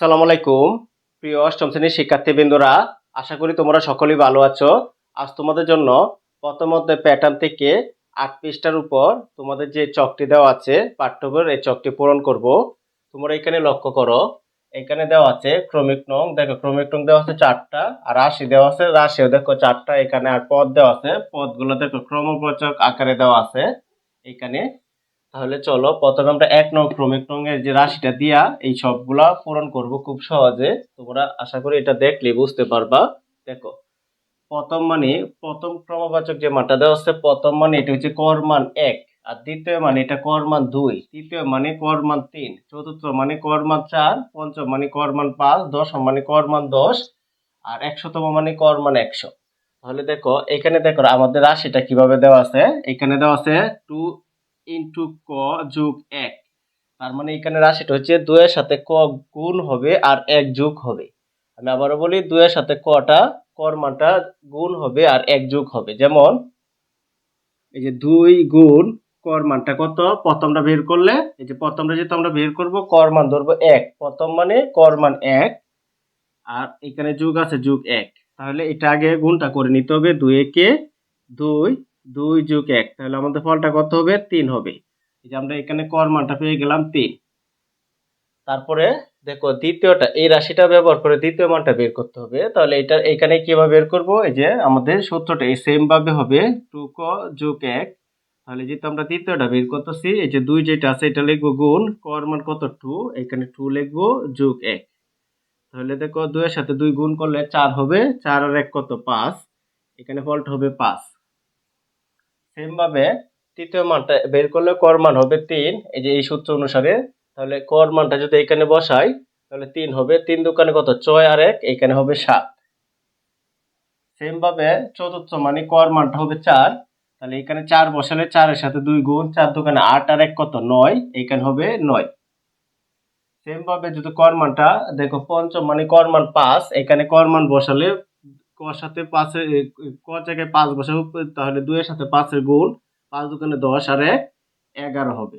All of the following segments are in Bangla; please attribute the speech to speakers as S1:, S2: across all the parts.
S1: আসসালামু আলাইকুম। প্রিয় অষ্টম শ্রেণির শিক্ষার্থীবৃন্দরা, আশা করি তোমরা সকলেই ভালো আছো। আজ তোমাদের জন্য প্রথম অধ্যায় প্যাটার্ন থেকে আট পৃষ্ঠার উপর তোমাদের যে চকটি দেওয়া আছে পাঠ্য বইয়ের এই চকটি পূরণ করব। তোমরা এখানে লক্ষ্য করো, এখানে দেওয়া আছে ক্রমিক নং। দেখো, ক্রমিক নং দেওয়া আছে চারটা আর রাশি দেওয়া আছে, রাশিও দেখো চারটা, এখানে আর পদ দেওয়া আছে। পদগুলো দেখো ক্রমবাচক আকারে দেওয়া আছে। এখানে তাহলে চলো প্রথমে আমরা এক নং ক্রমিক এর যে রাশিটা দিয়া এই সবগুলা পূরণ করব খুব সহজে। তোমরা আশা করি এটা দেখলে বুঝতে পারবা। দেখো, প্রথম মানে প্রথম ক্রমবাচক যে মানটা দেওয়া আছে, প্রথম মানে এটা হচ্ছে কর মান এক, আর দ্বিতীয় মানে এটা কর মান দুই, তৃতীয় মানে কর মান তিন, চতুর্থ মানে কর মান চার, পঞ্চম মানে কর মান পাঁচ, দশম মানে কর মান দশ, আর একশোতম মানে কর মান একশো। তাহলে দেখো, এখানে দেখো আমাদের রাশিটা কীভাবে দেওয়া আছে? এখানে দেওয়া আছে টু ইন্টু ক যোগ এক। তার মানে এখানে রাশিটা হচ্ছে দুয়ের সাথে ক গুণ হবে আর এক যোগ হবে। আমি আবারও বলি, দুইয়ের সাথে কটা, কর মানটা গুণ হবে আর এক যোগ হবে। যেমন, এই যে দুই গুণ কর মানটা কত? প্রথমটা বের করলে, এই যে প্রথমটা যেহেতু আমরা বের করব, কর মান ধরবো এক। প্রথম মানে কর মান এক, আর এখানে যোগ আছে যোগ এক। তাহলে এটা আগে গুণটা করে নিতে হবে দুই একে দুই দুই যোগ এক, তাহলে আমাদের ফলটা কত হবে? তিন হবে। এই যে আমরা এখানে কর মানটা পেয়ে গেলাম তিন। তারপরে দেখো দ্বিতীয়টা, এই রাশিটা ব্যবহার করে দ্বিতীয় মানটা বের করতে হবে। তাহলে এটা, এখানে কীভাবে বের করব? এই যে আমাদের সূত্রটা এই সেম ভাবে হবে, টু ক যোগ এক। তাহলে যেহেতু আমরা দ্বিতীয়টা বের করতেছি, এই যে দুই যেটা আছে, এটা লিখব গুণ, কর মান কত? টু। এখানে টু লিখব যোগ এক। তাহলে দেখো দুইয়ের সাথে দুই গুণ করলে চার হবে। চার আর এক কত? পাঁচ। এখানে ফলটা হবে পাঁচ। সেম ভাবে তৃতীয় মানটা বের করলে কর মান হবে তিন। এই যে এই সূত্র অনুসারে তাহলে কর মানটা যদি এখানে বসাই, তাহলে তিন হবে। তিন দোকানে কত? ছয় আর এক, এখানে হবে সাত। সেম ভাবে চতুর্থ মানে কর মানটা হবে চার। তাহলে এখানে চার বসালে চারের সাথে দুই গুণ, চার দোকানে আট আর এক কত? নয়, এখানে হবে নয়। সেম ভাবে যদি কর মানটা, দেখো পঞ্চম মানে কর মান পাঁচ, এখানে কর মান বসালে কর সাথে পাঁচের কর জায়গায় পাঁচ বসাবো, তাহলে দুইয়ের সাথে পাঁচের গুণ, পাঁচ দোকানে দশ, আর এক এগারো হবে।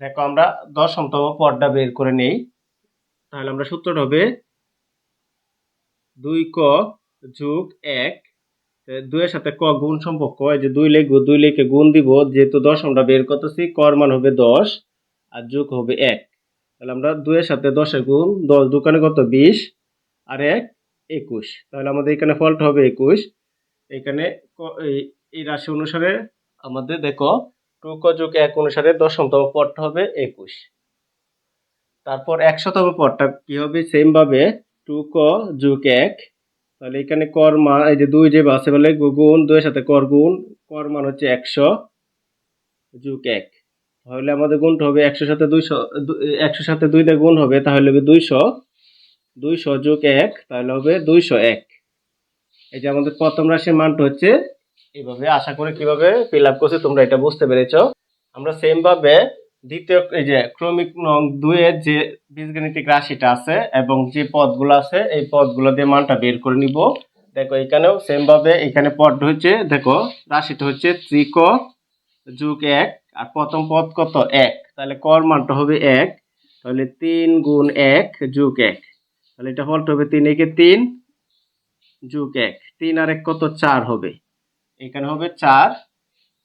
S1: দেখো, আমরা দশমতম পদটা বের করে নেই। তাহলে আমরা সূত্রটা হবে দুই ক যোগ এক। দুইয়ের সাথে ক গুণ সম্পর্ক যে দুই লিখব, দুই লিখে গুণ দিব, যেহেতু দশমটা বের করতেছি, কর মান হবে দশ, আর যোগ হবে এক। তাহলে আমরা দুয়ের সাথে দশের গুণ, দশ দোকানে কত? বিশ। আর এক, একুশ। তাহলে আমাদের এখানে ফলটা হবে একুশ। এখানে এই- রাশি অনুসারে আমাদের দেখো, টু ক যোগ এক অনুসারে দশমতম পদটা হবে একুশ। তারপর একশোতম পদটা কী হবে? সেম ভাবে টু ক যোগ এক। তাহলে এখানে কর মান এই যে দুই যে বাসে বলে গুণ, দুইয়ের সাথে কর গুণ, কর মান হচ্ছে একশো যুগ এক। তাহলে আমাদের গুণটা হবে একশোর সাথে দুইশো একশোর সাথে দুই দিয়ে গুণ হবে, তাহলে হবে দুইশো দুইশো যোগ এক, তাহলে হবে দুইশো এক। এই যে আমাদের প্রথম রাশির মানটা হচ্ছে, এইভাবে আশা করি কীভাবে ফিল আপ করছে তোমরা এটা বুঝতে পেরেছ। আমরা সেমভাবে দ্বিতীয়, এই যে ক্রমিক নং দুইয়ের যে বীজগণিতিক রাশিটা আছে এবং যে পদগুলো আছে, এই পদগুলো দিয়ে মানটা বের করে নিব। দেখো, এখানেও সেমভাবে এখানে পদ হচ্ছে, দেখো, রাশিটা হচ্ছে ত্রিক যোগ এক আর প্রথম পদ কত? এক। তাহলে কর মানটা হবে এক। তাহলে তিন গুণ এক যুগ এক। তাহলে এটা ফলটা হবে তিন একে তিন যুগ এক। তিন আর এক কত? চার হবে। এখানে হবে চার।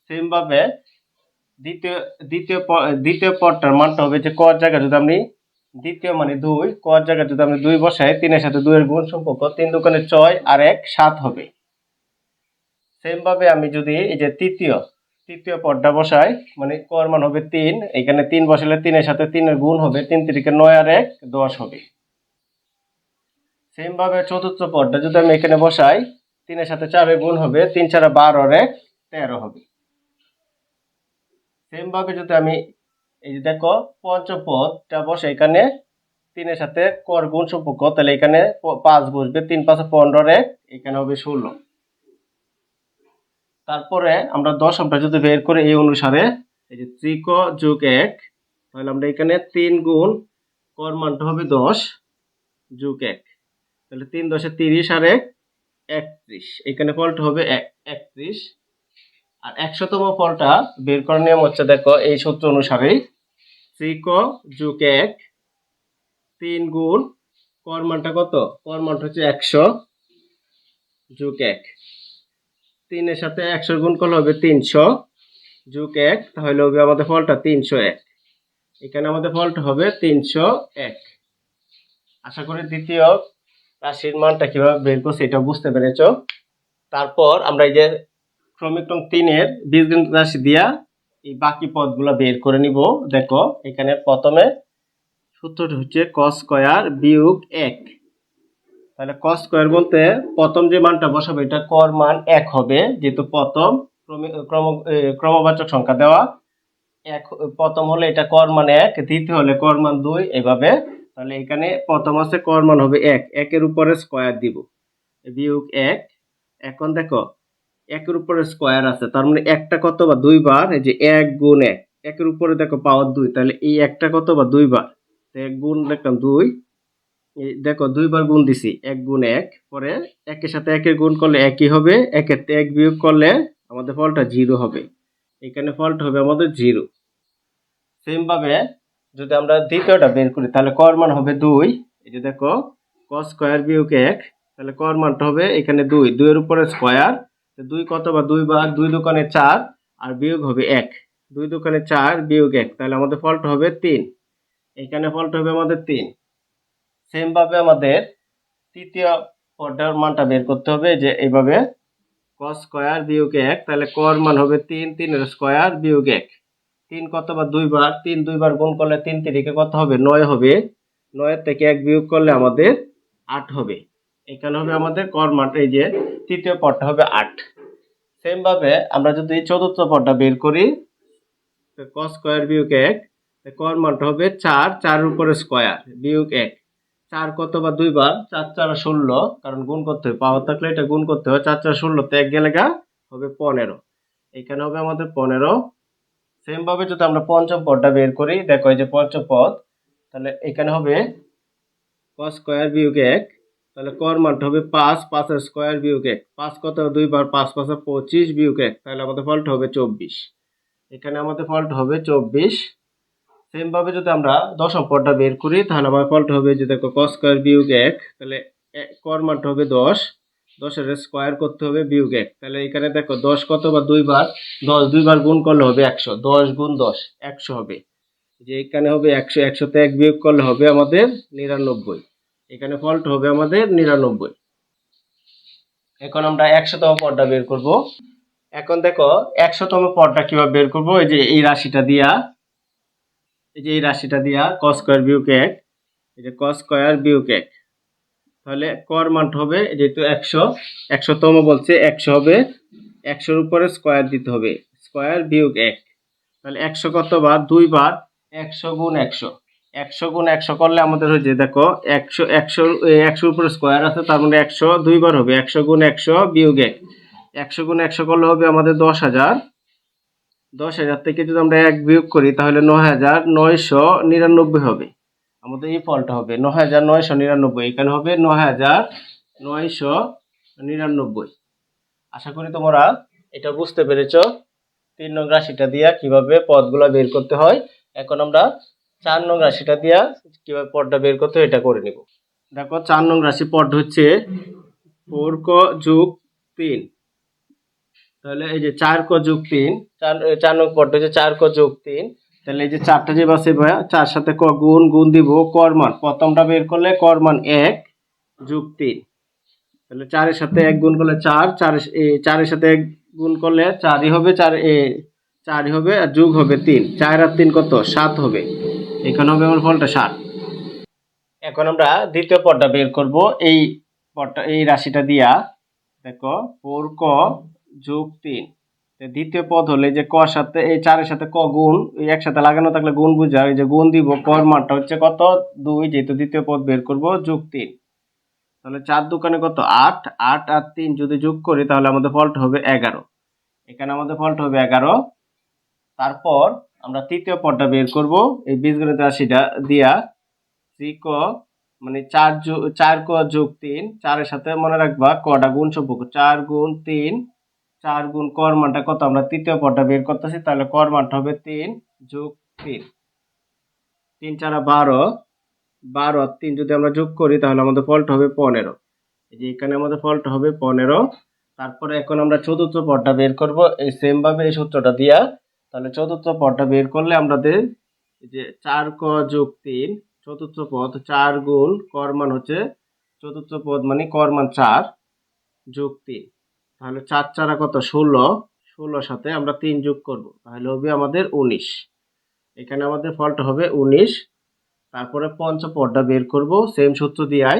S1: সেম ভাবে দ্বিতীয় দ্বিতীয় দ্বিতীয় পদটার মানটা হবে যে কর জায়গা যদি আমি দ্বিতীয় মানে দুই, কর জায়গা যদি আমি দুই বসাই তিনের সাথে দুইয়ের গুণ সম্পর্ক, তিন দোকানে ছয় আর এক সাত হবে। সেম ভাবে আমি যদি এই যে তৃতীয় তৃতীয় পর্দা বসাই মানে কর মান হবে তিন, এখানে তিন বসালে তিনের সাথে তিনের গুণ হবে, তিন তিরিকে নয় আর এক, দশ হবে। সেম ভাবে চতুর্থ পর্দা যদি আমি এখানে বসাই, তিনের সাথে চারের গুণ হবে, তিন চারা বারো আর এক, তেরো হবে। সেম ভাবে যদি আমি, এই যে দেখো পঞ্চপদটা বসে, এখানে তিনের সাথে কর গুণ সম্পর্ক, তাহলে এখানে পাঁচ বসবে, তিন পাঁচে পনেরো এক, এখানে হবে ষোলো। তারপরে আমরা দশ আমরা যদি বের করে এই অনুসারে এই যে ত্রিক যোগ এক, তাহলে আমরা এখানে তিন গুণ কর মানটা হবে দশ যোগ এক। তাহলে তিন দশে তিরিশ আর এক, একত্রিশ। এখানে ফলটা হবে এক- একত্রিশ। আর একশোতম ফলটা বের করার নিয়ম হচ্ছে দেখো এই সূত্র অনুসারে সি ক যোগ এক, তিন গুণ কর মানটা কত? কর মানটা হচ্ছে একশো যোগ এক। তিনের সাথে একশো গুণ করলে হবে তিনশো যোগ এক, তাহলে হবে আমাদের ফলটা তিনশো এক। এখানে আমাদের ফলটা হবে তিনশো এক। আশা করি দ্বিতীয় রাশির মানটা কীভাবে বের করছে এটা বুঝতে পেরেছ? তারপর আমরা এই যে ক্রমিক নং তিনের বীজগণিত রাশি দিয়া এই বাকি পদগুলো বের করে নিব। দেখো, এখানে প্রথমে সূত্রটি হচ্ছে কস স্কয়ার বিয়োগ এক। তাহলে কস স্কয়ার বলতে প্রথম যে মানটা বসাবে, এটা কর মান এক হবে, যেহেতু প্রথম ক্রম ক্রমবাচক সংখ্যা দেওয়া। এক, প্রথম হলে এটা কর মান এক, দ্বিতীয় হলে কর মান দুই, এভাবে। তাহলে এখানে প্রথম আছে কর মান হবে এক, একের উপরে স্কয়ার দিব। বিয়োগ এক, এখন দেখো, একের উপরে স্কয়ার আছে, তার মানে একটা কত বা দুইবার এই যে এক গুণ এক, একের উপরে দেখো পাওয়ার দুই, তাহলে এই একটা কত বা দুইবার এক গুণ দেখলাম দুই দেখো, দুইবার গুণ দিছি। এক গুণ এক, পরে একের সাথে একের গুণ করলে একই হবে, একের এক বিয়োগ করলে আমাদের ফলটা জিরো হবে। এখানে ফলটা হবে আমাদের জিরো। সেম ভাবে যদি আমরা দ্বিতীয়টা বের করি, তাহলে কর মান হবে দুই। এই যে দেখো ক স্কোয়ার বিয়োগ এক, তাহলে কর মানটা হবে এখানে দুই। দুইয়ের উপরে স্কোয়ার দুই কত বা দুই বার দুই দোকানে চার, আর বিয়োগ হবে এক। দুই দোকানে চার বিয়োগ এক, তাহলে আমাদের ফলটা হবে তিন। এখানে ফলটা হবে আমাদের তিন। সেম ভাবে আমাদের তৃতীয় পর্যায়ের মানটা বের করতে হবে, যে এইভাবে কস স্কয়ার বিয়োগ এক, তাহলে কর মান হবে তিন, তিনের স্কয়ার বিয়োগ এক। তিন কত বা দুইবার তিন দুইবার গুণ করলে তিন তিরিকে কত হবে? নয় হবে। নয়ের থেকে এক বিয়োগ করলে আমাদের আট হবে। এখানে হবে আমাদের কর মান, এই যে তৃতীয় পদটা হবে আট। সেম ভাবে আমরা যদি চতুর্থ পদটা বের করি কস স্কয়ার বিয়োগ এক কর মানটা হবে চার, চারের উপরে স্কয়ার বিয়োগ এক। চার কত বা দুইবার চার চার ষোলো, কারণ গুণ করতে হবে, পাওয়ার থাকলে এটা গুণ করতে হবে, চার চার ষোলো এক গেলে গা হবে পনেরো। এখানে হবে আমাদের পনেরো। সেমভাবে যদি আমরা পঞ্চম পদটা বের করি, দেখো এই যে পঞ্চম পদ, তাহলে এখানে হবে কস স্কোয়ার বিয়োগ এক, তাহলে কর মানটা হবে পাঁচ, পাঁচের স্কোয়ার বিয়োগ এক, পাঁচ কত দুইবার পাঁচ, পাঁচে পঁচিশ বিয়োগ এক, তাহলে আমাদের ফলটা হবে চব্বিশ। এখানে আমাদের ফলটা হবে চব্বিশ। সেম ভাবে যদি আমরা দশম পদটা বের করি, তাহলে আমার ফলটা হবে যে দেখো কস স্কয়ার বিয়োগ এক, তাহলে এ- কর মানটা হবে দশ। দশের স্কয়ার করতে হবে বিয়োগ এক। তাহলে এখানে দেখো দশ কত বা দুইবার দশ দুইবার গুণ করলে হবে একশো। দশ গুণ দশ, একশো হবে। যে এখানে হবে একশো, একশোতে এক বিয়োগ করলে হবে আমাদের নিরানব্বই। এখানে ফলটা হবে আমাদের নিরানব্বই। এখন আমরা একশোতম পদটা বের করব। এখন দেখো একশোতম পদটা কীভাবে বের করব? এই যে এই রাশিটা দিয়া। এই যে এই রাশিটা দিয়া কস স্কয়ার বিয়োগ এক, এই যে কস স্কয়ার বিয়োগ এক। তাহলে কর মানটা হবে যেহেতু একশো একশোতম বলছে একশো হবে, একশোর উপরে স্কয়ার দিতে হবে স্কয়ার বিয়োগ এক। তাহলে একশো কত বার? দুই বার, একশো গুণ একশো। একশো গুণ একশো করলে আমাদের হয়েছে, দেখো, একশো একশো একশোর উপরে স্কোয়ার আছে, তার মানে একশো দুইবার হবে, একশো গুণ একশো বিয়োগ এক। একশো গুণ একশো করলে হবে আমাদের দশ হাজার। দশ হাজার থেকে যদি আমরা এক বিয়োগ করি, তাহলে ন হাজার নয়শো নিরানব্বই হবে। আমাদের এই ফলটা হবে ন হাজার নয়শো নিরানব্বই, এখানে হবে ন হাজার নয়শো নিরানব্বই। আশা করি তোমরা এটা বুঝতে পেরেছ। তিন নং রাশিটা দিয়া কীভাবে পদগুলো বের করতে হয়। এখন আমরা চার নং রাশিটা দিয়া কীভাবে পদটা বের করতে হয় এটা করে নিব। দেখো, চার নং রাশি পদ হচ্ছে ফোর ক যোগ তিন। তাহলে এই যে চার ক যোগ তিন, চার চার নং পদটা হচ্ছে চার ক যোগ তিন। তাহলে এই যে চারটা যে বাসে চার সাথে ক গুণ গুণ দিব করমান প্রথমটা বের করলে করমান এক যোগ তিন। তাহলে চারের সাথে এক গুণ করলে চার চার চারের সাথে এক গুণ করলে চারই হবে, চার, এ, চারই হবে, আর যোগ হবে তিন। চার আর তিন কত? সাত হবে। এখানে হবে আমার ফলটা সাত। এখন আমরা দ্বিতীয় পদটা বের করব। এই পদটা, এই রাশিটা দিয়া, দেখো ফোর ক যোগ তিন। দ্বিতীয় পদ হলে যে ক সাথে, এই চারের সাথে ক গুণ, এই একসাথে লাগানো থাকলে গুণ বুঝা যে গুণ দিব, কর মানটা হচ্ছে কত? দুই, যেহেতু দ্বিতীয় পদ বের করব, যোগ তিন। তাহলে চার দোকানে কত? আট। আট আর তিন যদি যোগ করি, তাহলে আমাদের ফলটা হবে এগারো। এখানে আমাদের ফলটা হবে এগারো। তারপর আমরা তৃতীয় পদটা বের করব, এই বীজগণিত রাশিটা দিয়া। সি ক মানে চার চার ক যোগ তিন, চারের সাথে মনে রাখবা, কটা গুণ সম্পর্ক, চার গুণ তিন চার গুণ কর মানটা কত? আমরা তৃতীয় পদটা বের করতেছি, তাহলে কর মানটা হবে তিন যোগ তিন। তিন চারা বারো বারো তিন যদি আমরা যোগ করি, তাহলে আমাদের ফলটা হবে পনেরো। এই যে এখানে আমাদের ফলটা হবে পনেরো। তারপরে এখন আমরা চতুর্থ পদটা বের করব, এই সেম ভাবে এই সূত্রটা দিয়া। তাহলে চতুর্থ পদটা বের করলে আমাদের এই যে চার ক যোগ তিন, চতুর্থ পদ চার গুণ কর মান হচ্ছে, চতুর্থ পদ মানে কর মান চার যোগ তিন। তাহলে চার চারা কত? ষোলো। ষোলোর সাথে আমরা তিন যোগ করব। তাহলে হবে আমাদের উনিশ। এখানে আমাদের ফলটা হবে উনিশ। তারপরে পঞ্চম পদটা বের করব সেম সূত্র দিয়াই।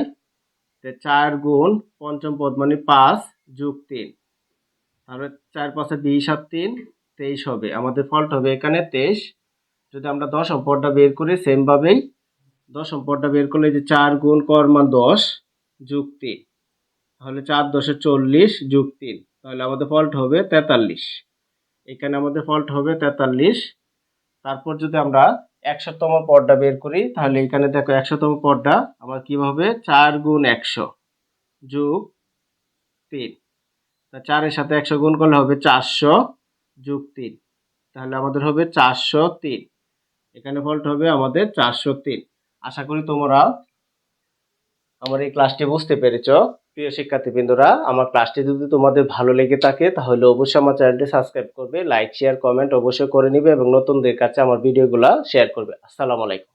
S1: চার গুণ পঞ্চম পদ মানে পাঁচ যোগ তিন। তাহলে চার পাঁচে বিশ আর তিন, তেইশ হবে। আমাদের ফলটা হবে এখানে তেইশ। যদি আমরা দশম পদটা বের করি সেমভাবেই দশম পদটা বের করলে যে চার গুণ কর্মান দশ যোগ তিন। তাহলে চার দশে চল্লিশ যোগ তিন, তাহলে আমাদের ফল্ট হবে তেতাল্লিশ। এখানে আমাদের ফল্ট হবে তেতাল্লিশ। তারপর যদি আমরা একশোতম পর্দা বের করি, তাহলে এখানে দেখো একশোতম পর্দা আমার কি হবে? চার গুণ একশো যোগ তিন। তা চারের সাথে একশো গুণ করলে হবে চারশো যোগ তিন। তাহলে আমাদের হবে চারশো তিন। এখানে ফল্ট হবে আমাদের চারশো তিন। আশা করি তোমরা আমার এই ক্লাসটি বুঝতে পেরেছ। প্রিয় শিক্ষার্থীবৃন্দরা, আমার ক্লাসটি যদি তোমাদের ভালো লেগে থাকে, তাহলে অবশ্যই আমার চ্যানেলটি সাবস্ক্রাইব করবে লাইক শেয়ার কমেন্ট অবশ্যই করে নিবে এবং নতুনদের কাছে আমার ভিডিওগুলো শেয়ার করবে। আসসালামু আলাইকুম।